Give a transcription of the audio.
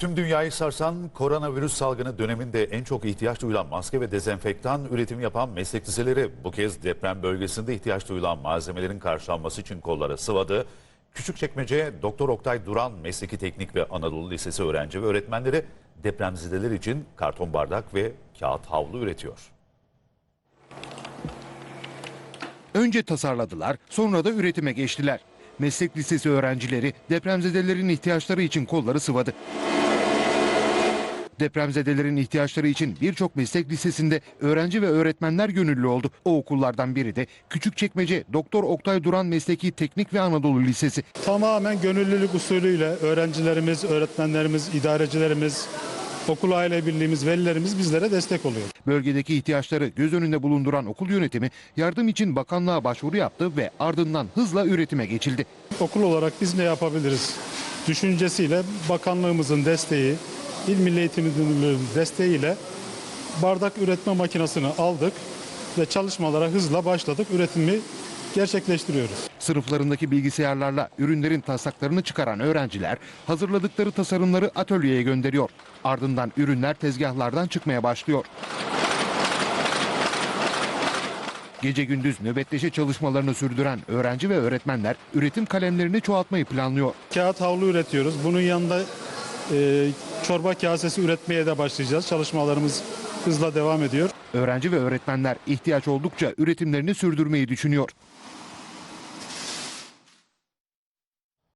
Tüm dünyayı sarsan koronavirüs salgını döneminde en çok ihtiyaç duyulan maske ve dezenfektan üretimi yapan meslek liseleri bu kez deprem bölgesinde ihtiyaç duyulan malzemelerin karşılanması için kolları sıvadı. Küçükçekmece Doktor Oktay Duran Mesleki Teknik ve Anadolu Lisesi öğrenci ve öğretmenleri depremzedeler için karton bardak ve kağıt havlu üretiyor. Önce tasarladılar, sonra da üretime geçtiler. Meslek lisesi öğrencileri depremzedelerin ihtiyaçları için kolları sıvadı. Depremzedelerin ihtiyaçları için birçok meslek lisesinde öğrenci ve öğretmenler gönüllü oldu. O okullardan biri de Küçükçekmece Doktor Oktay Duran Mesleki Teknik ve Anadolu Lisesi. Tamamen gönüllülük usulüyle öğrencilerimiz, öğretmenlerimiz, idarecilerimiz, okul aile birliğimiz, velilerimiz bizlere destek oluyor. Bölgedeki ihtiyaçları göz önünde bulunduran okul yönetimi yardım için bakanlığa başvuru yaptı ve ardından hızla üretime geçildi. Okul olarak biz ne yapabiliriz düşüncesiyle bakanlığımızın desteği, İl Milli Eğitim Müdürlüğü'nün desteğiyle bardak üretme makinesini aldık ve çalışmalara hızla başladık. Üretimi gerçekleştiriyoruz. Sınıflarındaki bilgisayarlarla ürünlerin taslaklarını çıkaran öğrenciler hazırladıkları tasarımları atölyeye gönderiyor. Ardından ürünler tezgahlardan çıkmaya başlıyor. Gece gündüz nöbetleşe çalışmalarını sürdüren öğrenci ve öğretmenler üretim kalemlerini çoğaltmayı planlıyor. Kağıt havlu üretiyoruz. Bunun yanında e, çorba kasesi üretmeye de başlayacağız. Çalışmalarımız hızla devam ediyor. Öğrenci ve öğretmenler ihtiyaç oldukça üretimlerini sürdürmeyi düşünüyor.